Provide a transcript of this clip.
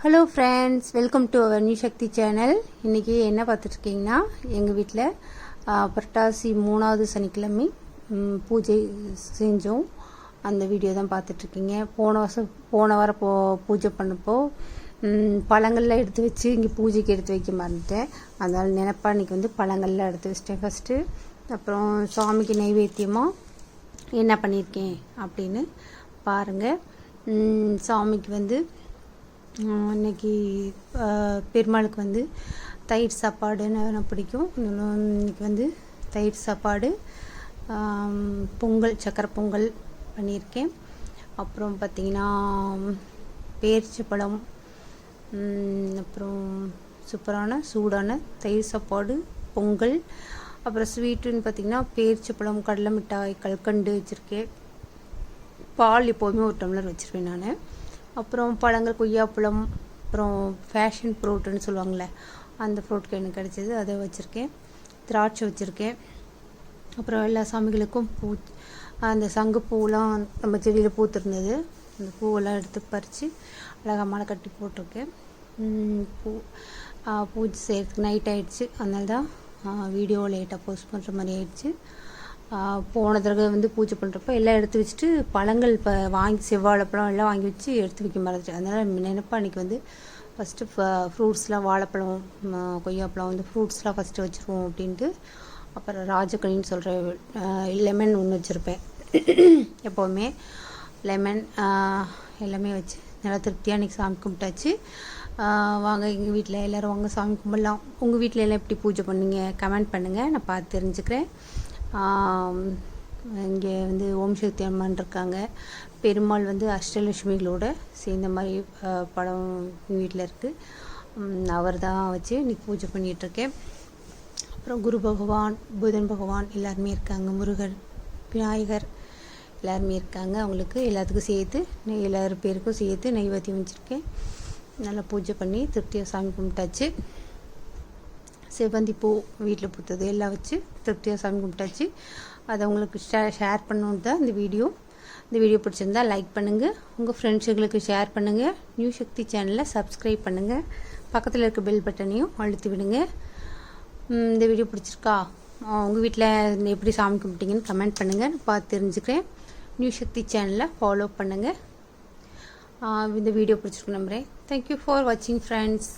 Hello friends welcome to our new Sakthi channel இன்றைக்கி என்ன பார்த்துட்ருக்கீங்கன்னா எங்கள் வீட்டில் புரட்டாசி மூணாவது சனிக்கிழமை பூஜை செஞ்சோம். அந்த வீடியோ தான் பார்த்துட்ருக்கீங்க. போன வருஷம் போன வாரம் போ பூஜை பண்ணப்போ பழங்கள்லாம் எடுத்து வச்சு இங்கே பூஜைக்கு எடுத்து வைக்க மறந்துட்டேன். அதனால் நினப்பா அன்றைக்கி வந்து பழங்கள்லாம் எடுத்து வச்சிட்டேன் ஃபஸ்ட்டு அப்புறம் சுவாமிக்கு நைவேத்தியமாக என்ன பண்ணியிருக்கேன் அப்படின்னு பாருங்கள் சாமிக்கு வந்து அன்னைக்கு பெருமாளுக்கு வந்து தயிர் சாப்பாடுன்னு எனக்கு பிடிக்கும்? இன்னைக்கு வந்து தயிர் சாப்பாடு பொங்கல் சக்கரை பொங்கல் பண்ணியிருக்கேன். அப்புறம் பார்த்திங்கன்னா பேரிச்சப்பழம் பழம் அப்புறம் சூப்பரான சூடான தயிர் சாப்பாடு பொங்கல் அப்புறம் ஸ்வீட்டுன்னு பார்த்திங்கன்னா பேரிச்சப்பழம் கடலை மிட்டாய் கல்கண்டு வச்சுருக்கேன். பால் எப்போதுமே ஒரு டம்ளர் வச்சுருப்பேன் நான். அப்புறம் பழங்கள் கொய்யாப்பழம் அப்புறம் ஃபேஷன் ஃப்ரூட்டுன்னு சொல்லுவாங்கள்ல அந்த ஃப்ரூட் எனக்கு கிடச்சிது. அதை வச்சுருக்கேன். திராட்சை வச்சுருக்கேன். அப்புறம் எல்லா சாமிகளுக்கும் பூ அந்த சங்கு பூவெலாம் நம்ம செடியில் பூத்திருந்தது. அந்த பூவெல்லாம் எடுத்து பறித்து அழகாக மாலை கட்டி போட்டிருக்கேன். பூ பூஜை செய்கிறதுக்கு நைட் ஆகிடுச்சு அதனால தான் வீடியோ லேட்டாக போஸ்ட் பண்ணுற மாதிரி ஆயிடுச்சு. போன தடவை வந்து பூஜை பண்ணுறப்ப எல்லாம் எடுத்து வச்சுட்டு பழங்கள் இப்போ வாங்கி செவ்வாழைப்பழம் எல்லாம் வாங்கி வச்சு எடுத்து வைக்க மறந்துட்டேன். அதனால் நினைப்பா அன்றைக்கி வந்து ஃபஸ்ட்டு ஃப்ரூட்ஸ்லாம் வாழைப்பழம் கொய்யாப்பழம் வந்து ஃப்ரூட்ஸ்லாம் ஃபஸ்ட்டு வச்சுருவோம் அப்படின்ட்டு. அப்புறம் ராஜகனின்னு சொல்கிற லெமன் ஒன்று வச்சுருப்பேன். எப்போவுமே லெமன் எல்லாமே வச்சு நல்லா திருப்தியாக அன்றைக்கி சாமி கும்பிட்டாச்சு. வாங்க எங்கள் வீட்டில் எல்லோரும் வாங்க சாமி கும்பிடலாம். உங்கள் வீட்டில் எல்லாம் எப்படி பூஜை பண்ணுங்க? கமெண்ட் பண்ணுங்கள் நான் பார்த்து தெரிஞ்சுக்கிறேன். இங்கே வந்து ஓம் சக்தி அம்மன் இருக்காங்க. பெருமாள் வந்து அஷ்டலட்சுமிகளோட சேர்ந்த மாதிரி படம் வீட்டில் இருக்குது அவர் தான் வச்சு இன்னைக்கு பூஜை பண்ணிகிட்ருக்கேன் அப்புறம் குரு பகவான் புதன் பகவான் எல்லாருமே இருக்காங்க. முருகர் விநாயகர் எல்லாருமே இருக்காங்க. அவங்களுக்கு எல்லாத்துக்கும் சேர்த்து நெய் எல்லாரும் பேருக்கும் சேர்த்து நெய்வேத்தியம் வச்சுருக்கேன். நல்லா பூஜை பண்ணி திருப்தியாக சாமி கும்பிட்டாச்சு. செவ்வந்தி பூ வீட்டில் பூத்தது. எல்லாம் வச்சு திருப்தியாக சாமி கும்பிட்டாச்சு. அதை உங்களுக்கு ஷே ஷேர் பண்ணணும் தான் இந்த வீடியோ. இந்த வீடியோ பிடிச்சிருந்தா லைக் பண்ணுங்கள் உங்கள் ஃப்ரெண்ட்ஸுங்களுக்கு ஷேர் பண்ணுங்கள் நியூ சக்தி சேனலை சப்ஸ்கிரைப் பண்ணுங்கள் பக்கத்தில் இருக்க பெல் பட்டனையும் அழுத்தி விடுங்க. இந்த வீடியோ பிடிச்சிருக்கா? உங்கள் வீட்டில் எப்படி சாமி கும்பிட்டீங்கன்னு கமெண்ட் பண்ணுங்கள் பார்த்து தெரிஞ்சுக்கிறேன். நியூ சக்தி சேனலை ஃபாலோ பண்ணுங்கள் இந்த வீடியோ பிடிச்சிருக்கு நம்புகிறேன் தேங்க்யூ ஃபார் வாட்சிங் ஃப்ரெண்ட்ஸ்